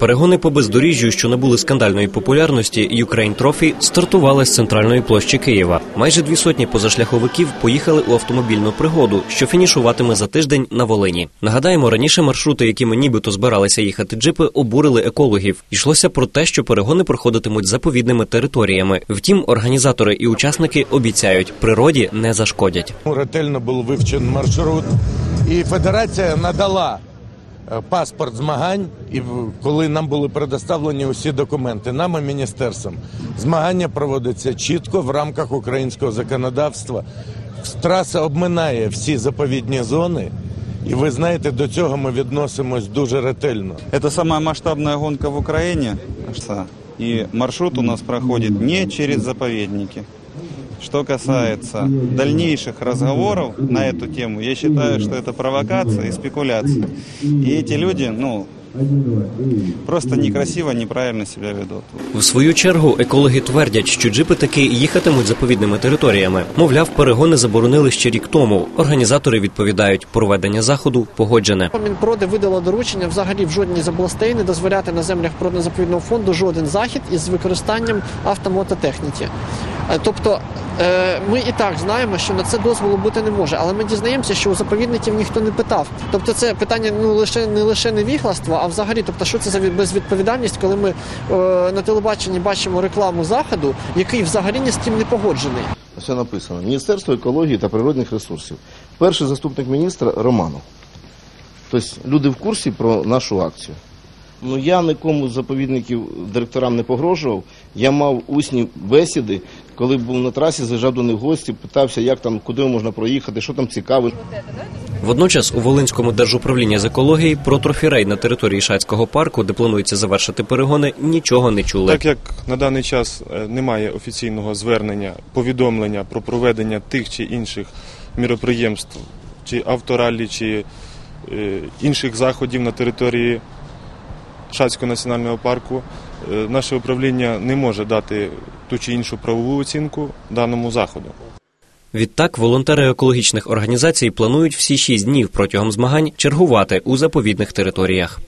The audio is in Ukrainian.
Перегони по бездоріжжю, що набули скандальної популярності, Ukraine Trophy стартували з центральної площі Києва. Майже дві сотні позашляховиків поїхали у автомобільну пригоду, що фінішуватиме за тиждень на Волині. Нагадаємо, раніше маршрути, якими нібито збиралися їхати джипи, обурили екологів. Йшлося про те, що перегони проходитимуть заповідними територіями. Втім, організатори і учасники обіцяють, природі не зашкодять. Ретельно був вивчений маршрут, і федерація надала паспорт змагань. І коли нам були предоставлені усі документи, нам і міністерством, змагання проводиться чітко в рамках українського законодавства. Траса обминає всі заповідні зони. І ви знаєте, до цього ми відносимось дуже ретельно. Это самая масштабная гонка в кажется, И маршрут у нас проходит не через заповедники. Что касается дальнейших разговоров на эту тему, я считаю, что это провокация и спекуляция. И эти люди, ну, просто некрасиво, неправильно себя ведут. В свою чергу екологи твердять, що джипи таки їхатимуть заповідними територіями. Мовляв, перегони заборонили ще рік тому. Організатори відповідають, проведення заходу погоджене. Мінпроди видало доручення взагалі в жодній з областей не дозволяти на землях природно-заповідного фонду жоден захід із використанням автомототехніки. Е, Тобто е, ми і так знаємо, що на це дозволу бути не може, але ми дізнаємося, що у заповідників ніхто не питав. Тобто, це питання ну лише не лише невігластва, а взагалі, тобто, що це за безвідповідальність, коли ми е, на телебаченні бачимо рекламу заходу, який взагалі ні з ким не погоджений. Все написано. Міністерство екології та природних ресурсів. Перший заступник міністра Романов. Тобто люди в курсі про нашу акцію. Ну я нікому з заповідників директорам не погрожував. Я мав усні бесіди, коли був на трасі, заїжджав до них в гості, питався, як там, куди можна проїхати, що там цікаве. Водночас у Волинському держуправлінні з екології про трофірей на території Шацького парку, де планується завершити перегони, нічого не чули. Так як на даний час е, немає офіційного звернення, повідомлення про проведення тих чи інших міроприємств, чи автораллі, чи е, інших заходів на території Шацького національного парку, е, наше управління не може дати ту чи іншу правову оцінку даному заходу. Відтак, волонтери екологічних організацій планують всі шість днів протягом змагань чергувати у заповідних територіях.